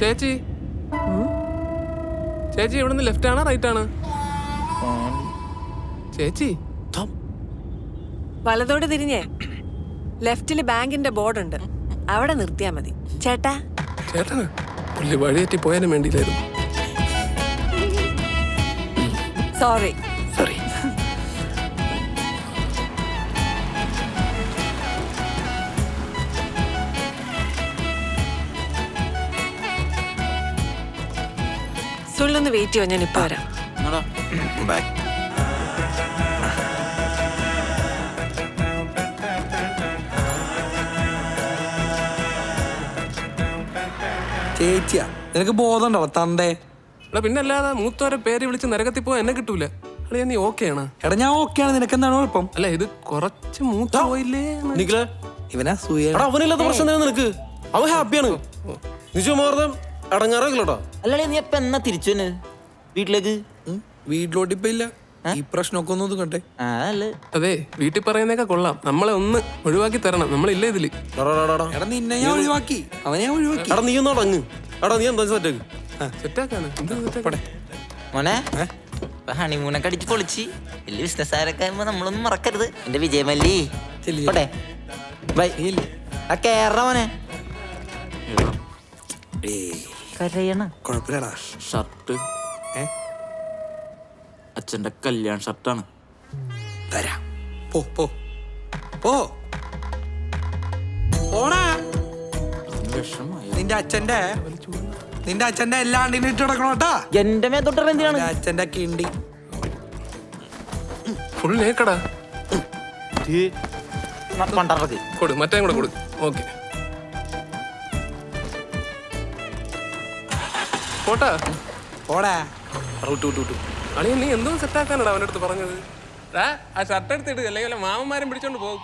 ചേച്ചി? ചേച്ചി ഇവിടുന്ന് ലെഫ്റ്റ് ആണോ റൈറ്റ് ആണ്? ചേച്ചി? വലതോട് തിരിഞ്ഞേ. ലെഫ്റ്റിൽ ബാങ്കിന്റെ ബോർഡ് ഉണ്ട് അവിടെ നിർത്തിയാ മതി. ചേട്ടാ? ചേട്ടാ പുള്ളി വഴിയേറ്റി പോയാലും വേണ്ടിയില്ലായിരുന്നു. സോറി സോറി സുള്ളൊന്ന് വെയിറ്റ് ചെയ്യോ ഞാൻ ഇപ്പൊ വരാം ചേച്ചിയാ നിനക്ക് ബോധമുണ്ടോ തന്റെ തന്തേ? എടാ പിന്നെ അല്ലാതെ മൂത്തോരെ പേര് വിളിച്ച് നരകത്തിൽ പോയാൽ എന്നെ കിട്ടൂല. അളിയാ നീ ഓക്കെയാണ് ആണ്. എടാ ഞാൻ ഓക്കെയാണ് നിനക്ക് എന്താണ് കുഴപ്പം? അല്ല ഇത് കുറച്ച് മൂത്ത പോയില്ലേ എന്ന്. ഇവനാ സൂയ. എടാ അവനില്ലാത്ത പ്രശ്നം നിനക്ക്? അവൻ ഹാപ്പിയാണ് നിജമാർദ്ദം അടങ്ങാറാക്കില്ലടാ നീ എപ്പ എന്നാ തിരിച്ചു തന്നെ വീട്ടിലേക്ക്? വീട്ടിലോട്ട് ഇപ്പൊ ഇല്ല. ഈ പ്രശ്നമൊക്കെ ഒന്ന് ഒതുക്കട്ടെ ആ അല്ലേ. അതെ വീട്ടിൽ പറയുന്നേക്ക കൊള്ളാം. നമ്മളെ ഒന്ന് ഒഴിവാക്കി തരണം. നമ്മളില്ല ഇതിൽ? എടാ, നിന്നെ ഞാൻ ഒഴിവാക്കി. അവനെ ഞാൻ ഒഴിവാക്കി. എടാ നീ ഒന്ന് അടങ്ങ്. എടാ നീ എന്താ സെറ്റാക്ക് സെറ്റാക്കാണ് എന്താ സെറ്റാക്കടെ മോനെ ഹണിമൂണൊക്കെ അടിച്ച് പൊളിച്ച്. വലിയ ബിസിനസ്സുകാരൊക്കെ ആകുമ്പോ നമ്മളൊന്നും മറക്കരുത്. എന്റെ വിജയമല്ലി? ചെല്ലി. പോട്ടെ ബൈ. ആ കേറ മോനെ. കരയണ കുഴപ്പമില്ലടാ ഷർട്ട് ഏ അച്ഛന്റെ കല്യാൺ ഷർട്ടാണ് തരാം പോ പോ പോ പോടാ വിഷമായി നിന്റെ അച്ഛന്റെ നിന്റെ അച്ഛന്റെ എല്ലാ ആണ്ടിനും ഇട്ട് കിടക്കണോട്ടാ എന്റെ മേത്തോട്ട് എന്തിനാണ് നിന്റെ അച്ഛന്റെ കിണ്ടി ഫുൾ പണ്ടറക്ക് കൊടു മറ്റേ കൂടെ കൊടു ഓക്കെ പോട്ടാ. പോടാ. വിട്ടു വിട്ടു വിട്ടു. അളി നീ എന്തോ സെറ്റാക്കാനടാ അവന്റെ അടുത്ത് പറഞ്ഞത്? ആ ഷർട്ട് എടുത്തിട്ട് അല്ലെങ്കിൽ മാമന്മാരും പിടിച്ചോണ്ട് പോകും.